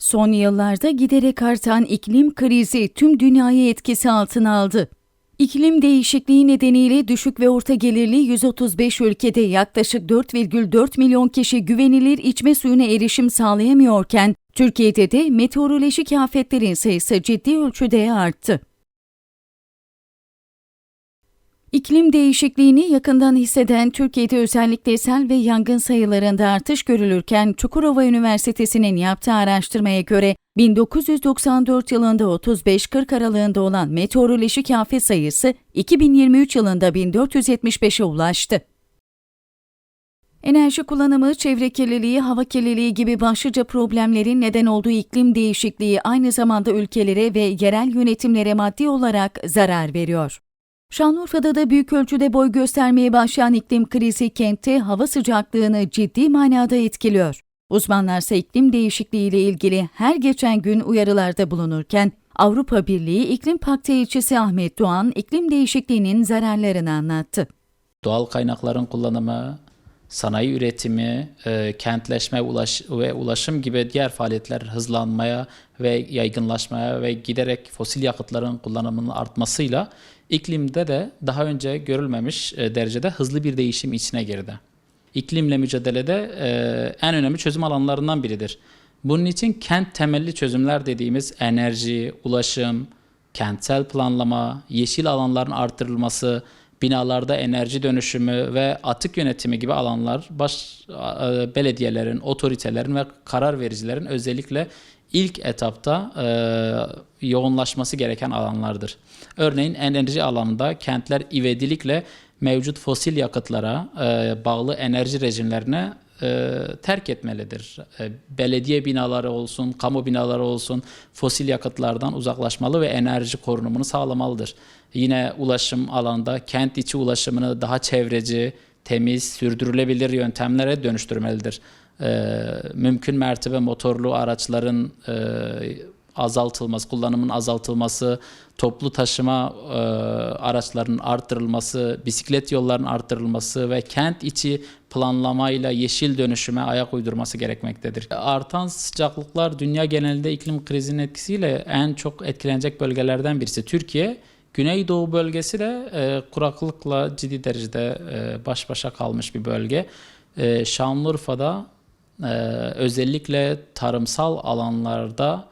Son yıllarda giderek artan iklim krizi tüm dünyayı etkisi altına aldı. İklim değişikliği nedeniyle düşük ve orta gelirli 135 ülkede yaklaşık 4,4 milyon kişi güvenilir içme suyuna erişim sağlayamıyorken, Türkiye'de de meteorolojik afetlerin sayısı ciddi ölçüde arttı. İklim değişikliğini yakından hisseden Türkiye'de özellikle sel ve yangın sayılarında artış görülürken Çukurova Üniversitesi'nin yaptığı araştırmaya göre 1994 yılında 35-40 aralığında olan meteorolojik afet sayısı 2023 yılında 1475'e ulaştı. Enerji kullanımı, çevre kirliliği, hava kirliliği gibi başlıca problemlerin neden olduğu iklim değişikliği aynı zamanda ülkelere ve yerel yönetimlere maddi olarak zarar veriyor. Şanlıurfa'da da büyük ölçüde boy göstermeye başlayan iklim krizi kentte hava sıcaklığını ciddi manada etkiliyor. Uzmanlarsa iklim değişikliği ile ilgili her geçen gün uyarılarda bulunurken Avrupa Birliği İklim Paktı elçisi Ahmet Doğan iklim değişikliğinin zararlarını anlattı. Doğal kaynakların kullanımı, sanayi üretimi, e, kentleşme ulaş ve ulaşım gibi diğer faaliyetler hızlanmaya ve yaygınlaşmaya ve giderek fosil yakıtların kullanımının artmasıyla iklimde de daha önce görülmemiş e, derecede hızlı bir değişim içine girdi. İklimle mücadelede e, en önemli çözüm alanlarından biridir. Bunun için kent temelli çözümler dediğimiz enerji, ulaşım, kentsel planlama, yeşil alanların artırılması, binalarda enerji dönüşümü ve atık yönetimi gibi alanlar baş e, belediyelerin, otoritelerin ve karar vericilerin özellikle ilk etapta e, yoğunlaşması gereken alanlardır. Örneğin enerji alanında kentler ivedilikle mevcut fosil yakıtlara e, bağlı enerji rejimlerine e, terk etmelidir. E, belediye binaları olsun, kamu binaları olsun fosil yakıtlardan uzaklaşmalı ve enerji korunumunu sağlamalıdır. Yine ulaşım alanda kent içi ulaşımını daha çevreci, temiz, sürdürülebilir yöntemlere dönüştürmelidir. E, mümkün mertebe motorlu araçların e, azaltılması, kullanımın azaltılması, toplu taşıma e, araçlarının arttırılması, bisiklet yollarının arttırılması ve kent içi planlamayla yeşil dönüşüme ayak uydurması gerekmektedir. Artan sıcaklıklar dünya genelinde iklim krizinin etkisiyle en çok etkilenecek bölgelerden birisi. Türkiye, Güneydoğu bölgesi de e, kuraklıkla ciddi derecede e, baş başa kalmış bir bölge. E, Şanlıurfa'da e, özellikle tarımsal alanlarda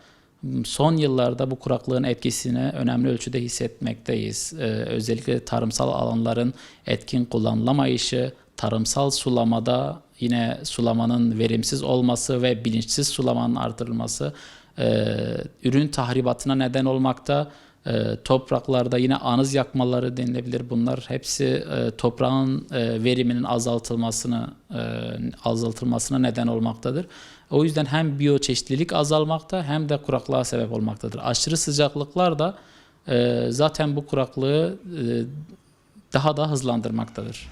son yıllarda bu kuraklığın etkisini önemli ölçüde hissetmekteyiz. Ee, özellikle tarımsal alanların etkin kullanılamayışı, tarımsal sulamada yine sulamanın verimsiz olması ve bilinçsiz sulamanın artırılması e, ürün tahribatına neden olmakta. E, topraklarda yine anız yakmaları denilebilir. Bunlar hepsi e, toprağın e, veriminin azaltılmasını e, azaltılmasına neden olmaktadır. O yüzden hem biyoçeşitlilik azalmakta hem de kuraklığa sebep olmaktadır. Aşırı sıcaklıklar da zaten bu kuraklığı daha da hızlandırmaktadır.